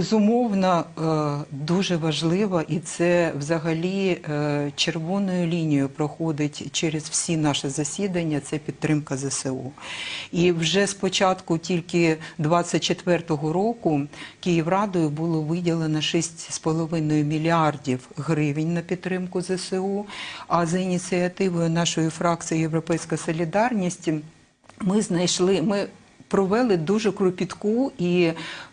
Безумовно, е, дуже важливо, і це взагалі е, червоною лінією проходить через всі наші засідання. Це підтримка ЗСУ. І вже спочатку, тільки 24-го року, Київрадою було виділено 6,5 мільярдів гривень на підтримку ЗСУ. А за ініціативою нашої фракції Європейська Солідарність ми знайшли. Ми провели дуже кропітку і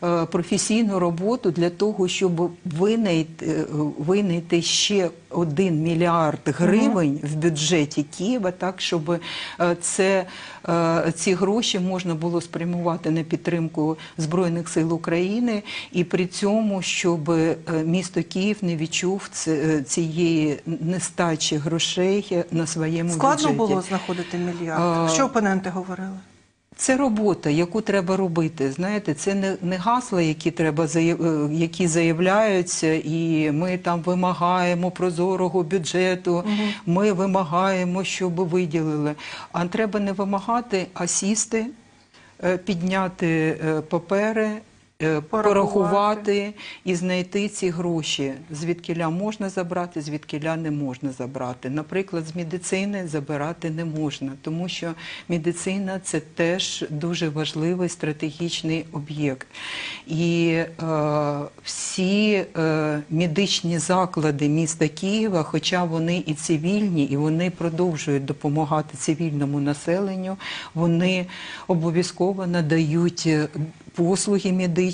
е, професійну роботу для того, щоб винайти, е, винайти ще один мільярд гривень в бюджеті Києва, так щоб е, це, ці гроші можна було спрямувати на підтримку Збройних сил України, і при цьому, щоб місто Київ не відчув цієї нестачі грошей на своєму Складно бюджеті. було знаходити мільярд. Що опоненти говорили? Це робота, яку треба робити. Знаєте, це не, не гасла, які треба е, які заявляються, і ми там вимагаємо прозорого бюджету. Ми вимагаємо, щоб виділили. А треба не вимагати, а сісти, е, підняти е, папери. Е, Порахувати. Порахувати і знайти ці гроші, звідкиля можна забрати, звідкиля не можна забрати. Наприклад, з медицини забирати не можна, тому що медицина це теж дуже важливий стратегічний об'єкт. І е, всі е, медичні заклади міста Києва, хоча вони і цивільні, і вони продовжують допомагати цивільному населенню, вони обов'язково надають. е, Послуги медичні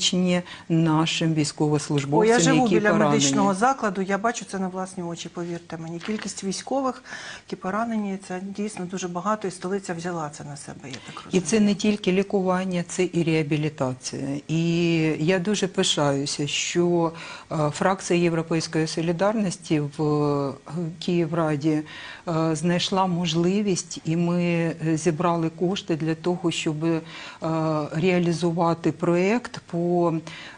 нашим Бо військовослужбовцям, я живу які біля поранені. медичного закладу, я бачу це на власні очі, повірте мені. Кількість військових, які поранені, це дійсно дуже багато, і столиця взяла це на себе, я так І це не тільки лікування, це і реабілітація. І я дуже пишаюся, що е, фракція Європейської солідарності в е, Київраді е, знайшла можливість, і ми зібрали кошти для того, щоб реалізувати проєкт по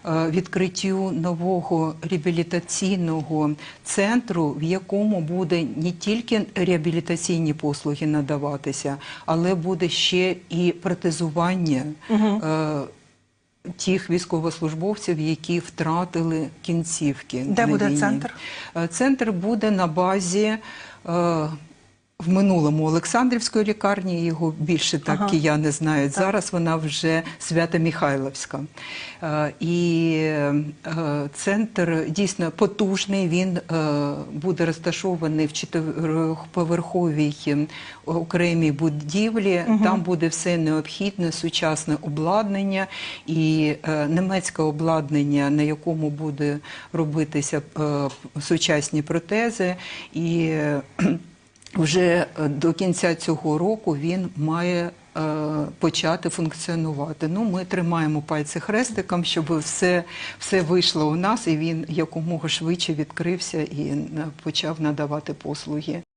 е, відкриттю нового реабілітаційного центру, в якому буде не тільки реабілітаційні послуги надаватися, але буде ще і протезування. е, Тих військовослужбовців, які втратили кінцівки. Де на буде війні. центр? Е, Центр буде на базі е, в минулому Олександрівської лікарні. Його більше так Ага. кияни знають. Зараз вона вже Свято-Михайловська. Е, І е, центр дійсно потужний. Він е, буде розташований в чотирьохповерховій окремій будівлі. Там буде все необхідне, сучасне обладнання і е, немецьке обладнання, на якому буде робитися е, сучасні протези. І вже е, до кінця цього року він має е, почати функціонувати. Ну, ми тримаємо пальці хрестиком, щоб все, все вийшло у нас, і він якомога швидше відкрився і е, почав надавати послуги.